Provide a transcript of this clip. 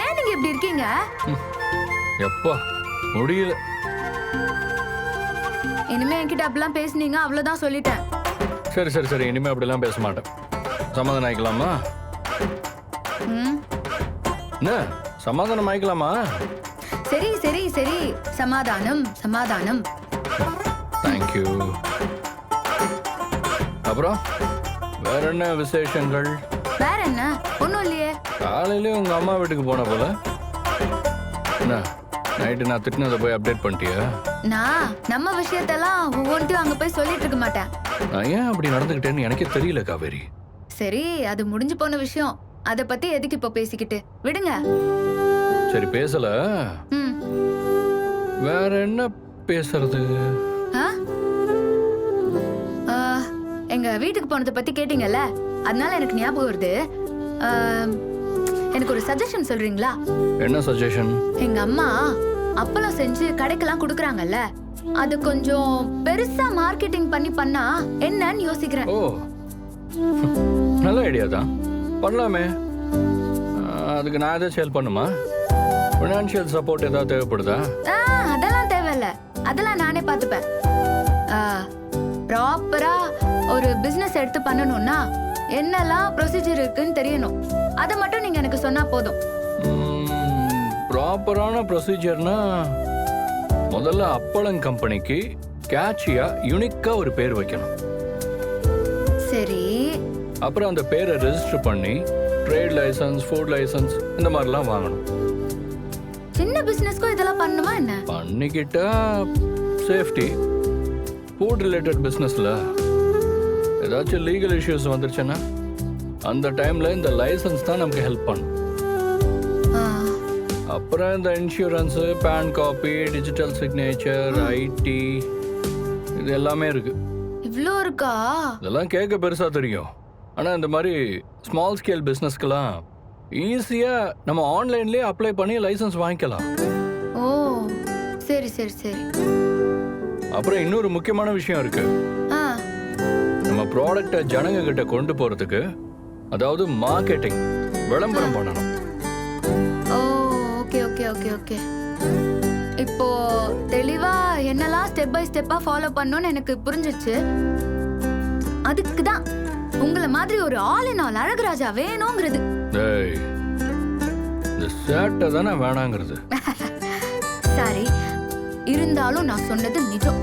ஏன் நீங்க இப்படி இருக்கீங்க? எப்பா முடியல. இனிமே என்கிட்ட அப்படிலாம் பேசுனீங்க அவ்வளவுதான் சொல்லிட்டேன். சரி சரி சரி இனிமே அப்படிலாம் பேச மாட்டேன். சமாதானம் ஆயிக்கலாமா? என்ன? சமாதானம் ஆயிக்கலாமா? சரி சரி சரி. சமாதானம் சமாதானம். தேங்க்யூ அப்புறம் வேற என்ன விசேஷங்கள்? வேற என்ன? காலையிலே உங்க அம்மா வீட்டுக்கு போன போல. என்ன நைட்டு நான் திட்டினதை போய் அப்டேட் பண்ணிட்டியா? நான் நம்ம விஷயத்தெல்லாம் ஒவ்வொன்றையும் அங்க போய் சொல்லிட்டு இருக்க மாட்டேன். நான் ஏன் அப்படி நடந்துக்கிட்டேன்னு எனக்கே தெரியல காவேரி. சரி அது முடிஞ்சு போன விஷயம். அத பத்தி எதுக்கு இப்ப பேசிக்கிட்டு? விடுங்க. சரி பேசல. ம். வேற என்ன பேசுறது? ஆ? ஆ, எங்க வீட்டுக்கு போனதை பத்தி கேட்டீங்கல்ல? அதனால எனக்கு ஞாபகம் வருது. எனக்கு ஒரு சஜஷன் சொல்றீங்களா? என்ன சஜஷன் எங்க அம்மா அப்பளம் செஞ்சு கடைக்கெல்லாம் குடுக்கறாங்கல்ல அது கொஞ்சம் பெருசா மார்க்கெட்டிங் பண்ணி பண்ணா என்னன்னு யோசிக்கிறேன். ஓ நல்ல ஐடியா தான். பண்ணலாமே. அதுக்கு நான் எதாவது சேல் பண்ணுமா? ஃபினான்ஷியல் சப்போர்ட் ஏதாவது தேவைப்படுதா? ஆ, அதெல்லாம் தேவையில்ல. அதெல்லாம் நானே பார்த்துப்பேன். ப்ராப்பரா ஒரு பிசினஸ் எடுத்து பண்ணணும்னா என்னெல்லாம் ப்ரொசீஜர் இருக்குன்னு தெரியணும். அதை மட்டும் நீங்க எனக்கு சொன்னா போதும். ப்ராப்பரான ப்ரொசீஜர்னா முதல்ல அப்பளம் கம்பெனிக்கு கேட்சியா யுனிக்கா ஒரு பேர் வைக்கணும். சரி. அப்புறம் அந்த பேரை ரெஜிஸ்டர் பண்ணி ட்ரேட் லைசன்ஸ் ஃபுட் லைசன்ஸ் இந்த மாதிரிலாம் வாங்கணும். சின்ன பிசினஸ்க்கும் இதெல்லாம் பண்ணணுமா என்ன? பண்ணிக்கிட்டா சேஃப்டி ஃபுட் ரிலேட்டட் பிஸ்னஸில் ஏதாச்சும் லீகல் இஷ்யூஸ் வந்துருச்சுன்னா அந்த டைமில் இந்த லைசன்ஸ் தான் நமக்கு ஹெல்ப் பண்ணும். அப்புறம் இந்த insurance pan copy digital signature ID இது எல்லாமே இருக்கு. இவ்ளோ இருக்கா? இதெல்லாம் கேட்க பெருசாக தெரியும். ஆனால் இந்த மாதிரி ஸ்மால் ஸ்கேல் பிஸ்னஸ்க்கெல்லாம் ஈஸியாக நம்ம ஆன்லைன்லேயே அப்ளை பண்ணி லைசன்ஸ் வாங்கிக்கலாம். ஓ சரி சரி சரி. அப்புறம் இன்னொரு முக்கியமான விஷயம் இருக்கு. ஆ நம்ம ப்ராடக்டை ஜனங்க கிட்ட கொண்டு போறதுக்கு அதாவது மார்க்கெட்டிங் விளம்பரம் பண்ணணும். Oh okay okay okay okay இப்போ தெளிவா என்னெல்லாம் ஸ்டெப் பை ஸ்டெப்பா ஃபாலோ பண்ணணும்னு எனக்கு புரிஞ்சிச்சு. அதுக்கு தான் உங்களை மாதிரி ஒரு ஆல் இன் ஆல் அழகுராஜா வேணுங்கிறது. டேய் இந்த சேட்டை தானே வேணாங்கிறது. சாரி இருந்தாலும் நான் சொன்னது நிஜம்.